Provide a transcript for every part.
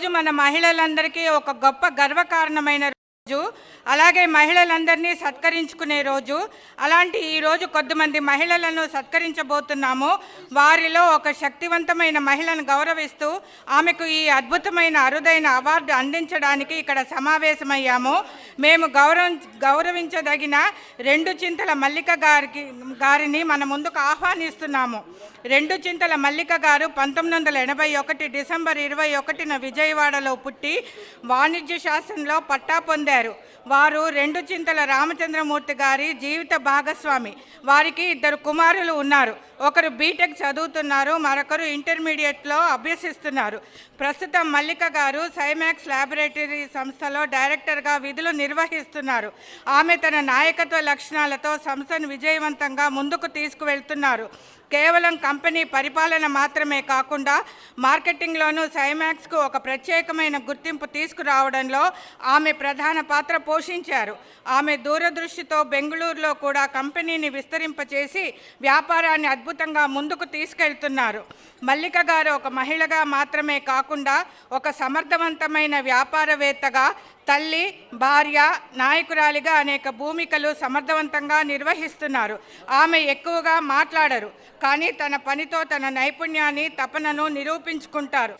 రోజు మన మహిళలందరికీ ఒక గొప్ప గర్వకారణమైన రోజు. అలాగే మహిళలందరినీ సత్కరించుకునే రోజు. అలాంటి ఈరోజు కొద్దిమంది మహిళలను సత్కరించబోతున్నాము. వారిలో ఒక శక్తివంతమైన మహిళను గౌరవిస్తూ ఆమెకు ఈ అద్భుతమైన అరుదైన అవార్డు అందించడానికి ఇక్కడ సమావేశమయ్యాము. మేము గౌరవ గౌరవించదగిన రెండు చింతల మల్లిక గారికి గారిని మన ముందుకు ఆహ్వానిస్తున్నాము. రెండు చింతల మల్లిక గారు పంతొమ్మిది వందల ఎనభై ఒకటి డిసెంబర్ ఇరవై ఒకటిన విజయవాడలో పుట్టి వాణిజ్య శాస్త్రంలో పట్టా పొందారు. వారు రెండు చింతల రామచంద్రమూర్తి గారి జీవిత భాగస్వామి. వారికి ఇద్దరు కుమారులు ఉన్నారు. ఒకరు బీటెక్ చదువుతున్నారు మరొకరు ఇంటర్మీడియట్లో అభ్యసిస్తున్నారు. ప్రస్తుతం మల్లిక గారు సైమాక్స్ ల్యాబొరేటరీ సంస్థలో డైరెక్టర్గా విధులు నిర్వహిస్తున్నారు. ఆమె తన నాయకత్వ లక్షణాలతో సంస్థను విజయవంతంగా ముందుకు తీసుకువెళ్తున్నారు. కేవలం కంపెనీ పరిపాలన మాత్రమే కాకుండా మార్కెటింగ్లోనూ సైమాక్స్కు ఒక ప్రత్యేకమైన గుర్తింపు తీసుకురావడంలో ఆమె ప్రధాన పాత్ర పోషించారు. ఆమె దూరదృష్టితో బెంగళూరులో కూడా కంపెనీని విస్తరింపచేసి వ్యాపారాన్ని అద్భుతంగా ముందుకు తీసుకెళ్తున్నారు. మల్లిక గారు ఒక మహిళగా మాత్రమే కాకుండా ఒక సమర్థవంతమైన వ్యాపారవేత్తగా తల్లి భార్య నాయకురాలిగా అనేక భూమికలు సమర్థవంతంగా నిర్వహిస్తున్నారు. ఆమె ఎక్కువగా మాట్లాడరు. కానీ తన పనితో తన నైపుణ్యాన్ని తపనను నిరూపించుకుంటారు.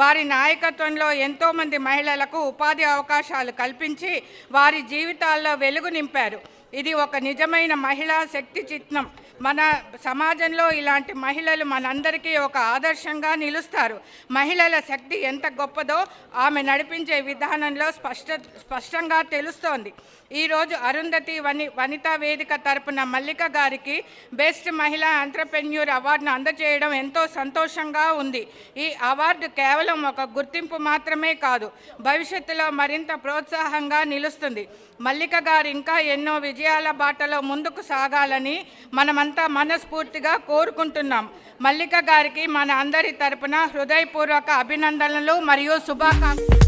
వారి నాయకత్వంలో ఎంతోమంది మహిళలకు ఉపాధి అవకాశాలు కల్పించి వారి జీవితాల్లో వెలుగు నింపారు. ఇది ఒక నిజమైన మహిళా శక్తి చిత్నం మన సమాజంలో ఇలాంటి మహిళలు మనందరికీ ఒక ఆదర్శంగా నిలుస్తారు. మహిళల శక్తి ఎంత గొప్పదో ఆమె నడిపించే విధానంలో స్పష్ట స్పష్టంగా తెలుస్తోంది. ఈరోజు అరుంధతి వని వనితా వేదిక తరపున మల్లిక గారికి బెస్ట్ మహిళా ఎంటర్ప్రెన్యూర్ అవార్డును అందజేయడం ఎంతో సంతోషంగా ఉంది. ఈ అవార్డు కేవలం ఒక గుర్తింపు మాత్రమే కాదు భవిష్యత్తులో మరింత ప్రోత్సాహంగా నిలుస్తుంది. మల్లిక గారు ఇంకా ఎన్నో విజయాల బాటలో ముందుకు సాగాలని మనమంతా మనస్ఫూర్తిగా కోరుకుంటున్నాం. మల్లిక గారికి మన అందరి తరపున హృదయపూర్వక అభినందనలు మరియు శుభాకాంక్షలు.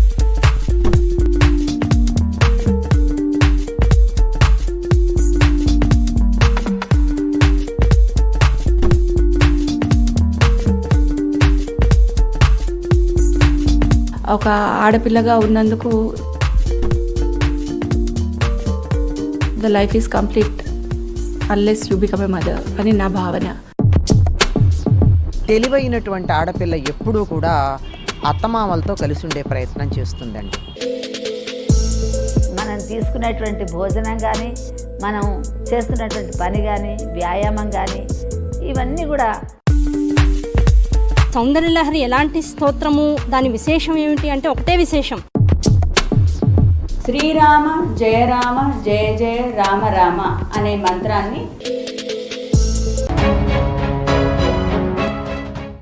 ఒక ఆడపిల్లగా ఉన్నందుకు the life is complete. Unless you become a mother అని నా భావన. తెలివైనటువంటి ఆడపిల్ల ఎప్పుడూ కూడా అత్తమామలతో కలిసి ఉండే ప్రయత్నం చేస్తుందండి. మనం తీసుకునేటువంటి భోజనం కానీ మనం చేస్తున్నటువంటి పని కానీ వ్యాయామం కానీ ఇవన్నీ కూడా సౌందర్యలహరి ఎలాంటి స్తోత్రము దాని విశేషం ఏమిటి అంటే ఒకటే విశేషం. శ్రీరామ జయ రామ జయ జయ రామ రామ అనే మంత్రాన్ని